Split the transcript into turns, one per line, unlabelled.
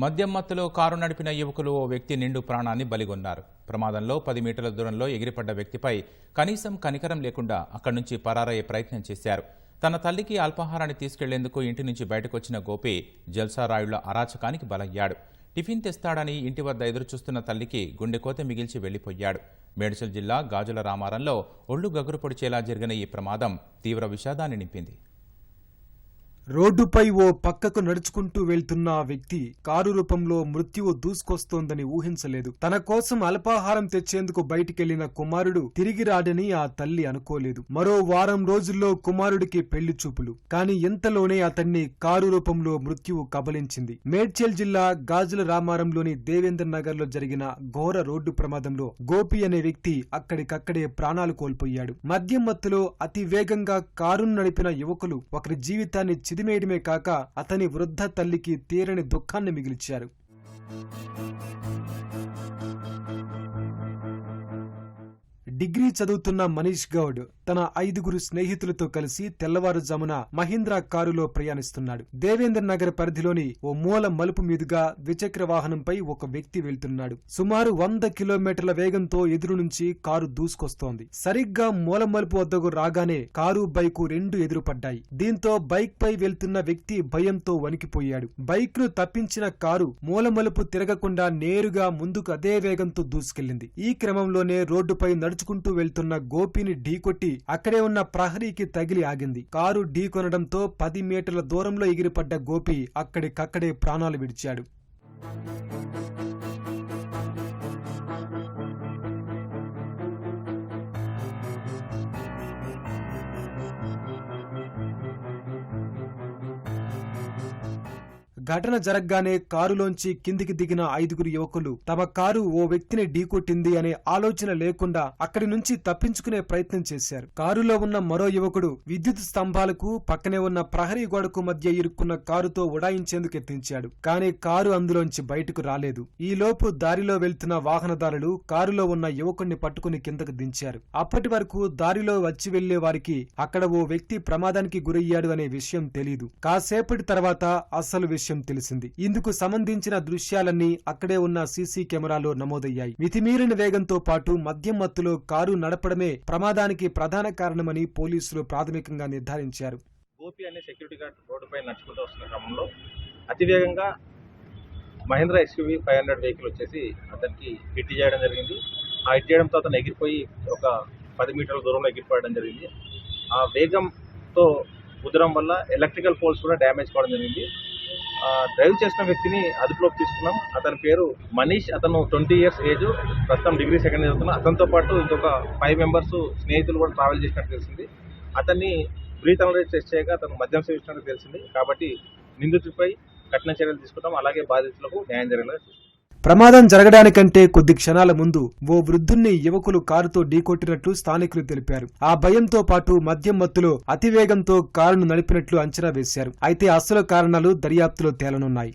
మద్యం మత్తులో కారు నడిపిన యువకులు ఓ వ్యక్తి నిండు ప్రాణాన్ని బలిగొన్నారు. ప్రమాదంలో పది మీటర్ల దూరంలో ఎగిరిపడ్డ వ్యక్తిపై కనీసం కనికరం లేకుండా అక్కడి నుంచి పరారయ్యే ప్రయత్నం చేశారు. తన తల్లికి అల్పాహారాన్ని తీసుకెళ్ళేందుకు ఇంటి నుంచి బయటకొచ్చిన గోపి జల్సారాయుళ్ళ అరాచకానికి బలయ్యాడు. టిఫిన్ తెస్తాడని ఇంటి వద్ద ఎదురుచూస్తున్న తల్లికి గుండెకోత మిగిల్చి వెళ్ళిపోయాడు మేడ్చల్ జిల్లా గాజుల రామారంలో ఒళ్ళు గగురు పొడిచేలా జరిగిన ఈ ప్రమాదం తీవ్ర విషాదాన్ని నింపింది.
రోడ్డుపై ఓ పక్కకు నడుచుకుంటూ వెళ్తున్న ఆ వ్యక్తి కారు రూపంలో మృత్యువు దూసుకొస్తోందని ఊహించలేదు. తన కోసం అల్పాహారం తెచ్చేందుకు బయటికెళ్ళిన కుమారుడు తిరిగి రాడని ఆ తల్లి అనుకోలేదు. మరో వారం రోజుల్లో కుమారుడికి పెళ్ళి చూపులు. కాని ఇంతలోనే అతన్ని కారు రూపంలో మృత్యువు కబలించింది. మేడ్చల్ జిల్లా గాజుల రామారంలోని దేవేంద్ర నగర్లో జరిగిన ఘోర రోడ్డు ప్రమాదంలో గోపి అనే వ్యక్తి అక్కడికక్కడే ప్రాణాలు కోల్పోయాడు. మద్యం మత్తులో అతి వేగంగా కారును నడిపిన యువకులు ఒకరి జీవితాన్ని చిదిమేయడమే కాక అతని వృద్ధ తల్లికి తీరని దుఃఖాన్ని మిగిల్చారు. డిగ్రీ చదువుతున్న మనీష్ గౌడ్ తన ఐదుగురు స్నేహితులతో కలిసి తెల్లవారుజామున మహీంద్రా కారులో ప్రయాణిస్తున్నాడు. దేవేంద్ర నగర్ పరిధిలోని ఓ మూల మలుపు మీదుగా ద్విచక్ర వాహనంపై ఒక వ్యక్తి వెళ్తున్నాడు. సుమారు వంద కిలోమీటర్ల వేగంతో ఎదురు నుంచి కారు దూసుకొస్తోంది. సరిగ్గా మూల మలుపు వద్దకు రాగానే కారు బైకు రెండు ఎదురుపడ్డాయి. దీంతో బైక్ పై వెళ్తున్న వ్యక్తి భయంతో వణికిపోయాడు. బైక్ను తప్పించిన కారు మూల మలుపు తిరగకుండా నేరుగా ముందుకు అదే వేగంతో దూసుకెళ్ళింది ఈ క్రమంలోనే రోడ్డుపై నడుచుకుంటూ వెళ్తున్న గోపిని ఢీకొట్టి అక్కడే ఉన్న ప్రహరీకి తగిలి ఆగింది. కారు ఢీకొనడంతో పది మీటర్ల దూరంలో ఎగిరిపడ్డ గోపి అక్కడికక్కడే ప్రాణాలు విడిచాడు. ఘటన జరగగానే కారులోంచి కిందికి దిగిన ఐదుగురు యువకులు తమ కారు ఓ వ్యక్తిని ఢీకొట్టింది అనే ఆలోచన లేకుండా అక్కడి నుంచి తప్పించుకునే ప్రయత్నం చేశారు. కారులో ఉన్న మరో యువకుడు విద్యుత్ స్తంభాలకు పక్కనే ఉన్న ప్రహరీ గోడకు మధ్య ఇరుక్కున్న కారుతో ఉడాయించేందుకు ఎత్తించాడు కానీ కారు అందులోంచి బయటకు రాలేదు. ఈ లోపు దారిలో వెళ్తున్న వాహనదారులు కారులో ఉన్న యువకుణ్ణి పట్టుకుని కిందకు దించారు. అప్పటి వరకు దారిలో వచ్చి వెళ్ళే వారికి అక్కడ ఓ వ్యక్తి ప్రమాదానికి గురయ్యాడు అనే విషయం తెలీదు. కాసేపటి తర్వాత అసలు విషయం తెలిసింది. ఇందుకు సంబంధించిన దృశ్యాలన్నీ అక్కడే ఉన్న సీసీ కెమెరాలో నమోదయ్యాయి. మితిమీరిన వేగంతో పాటు మద్యం మత్తులో కారు నడపడమే ప్రమాదానికి ప్రధాన కారణమని పోలీసులు ప్రాథమికంగా నిర్ధారించారు.
గోపి అనే సెక్యూరిటీ గార్డ్ రోడ్డుపై నడుచుకుంటూ వస్తున్న క్రమంలో అతివేగంగా Mahindra SUV five hundred vehicle వచ్చేసి అతనికి హిట్ చేయడం జరిగింది. ఆ హిట్ చేయడంతో అతను ఎగిరిపోయి ఒక పది మీటర్ల దూరంలో ఎగిరిపోవడం జరిగింది. ఆ వేగంతో కుదరం వల్ల ఎలక్ట్రికల్ పోల్స్ కూడా డ్యామేజ్ కావడం జరిగింది. డ్రైవ్ చేసిన వ్యక్తిని అదుపులోకి తీసుకున్నాం. అతని పేరు మనీష్. అతను ట్వంటీ ఇయర్స్ ఏజ్. ప్రస్తుతం డిగ్రీ సెకండ్ ఇయర్ చదువుతున్నా అతనితో పాటు ఇంకొక ఫైవ్ మెంబర్స్ స్నేహితులు కూడా ట్రావెల్ చేసినట్టు తెలిసింది. అతన్ని బ్రీత్ అనలైజ్ టెస్ట్ చేయగా అతను మద్యం సేవించినట్టు తెలిసింది. కాబట్టి నిందితుడిపై కఠిన చర్యలు తీసుకుంటాం. అలాగే బాధితులకు న్యాయం జరిగేలా
ప్రమాదం జరగడానికంటే కొద్ది క్షణాల ముందు ఓ వృద్ధుణ్ణి యువకులు కారుతో ఢీకొట్టినట్లు స్థానికులు తెలిపారు. ఆ భయంతో పాటు మద్యం మత్తులో అతివేగంతో కారును నడిపినట్లు అంచనా వేశారు. అయితే అసలు కారణాలు దర్యాప్తులో తేలనున్నాయి.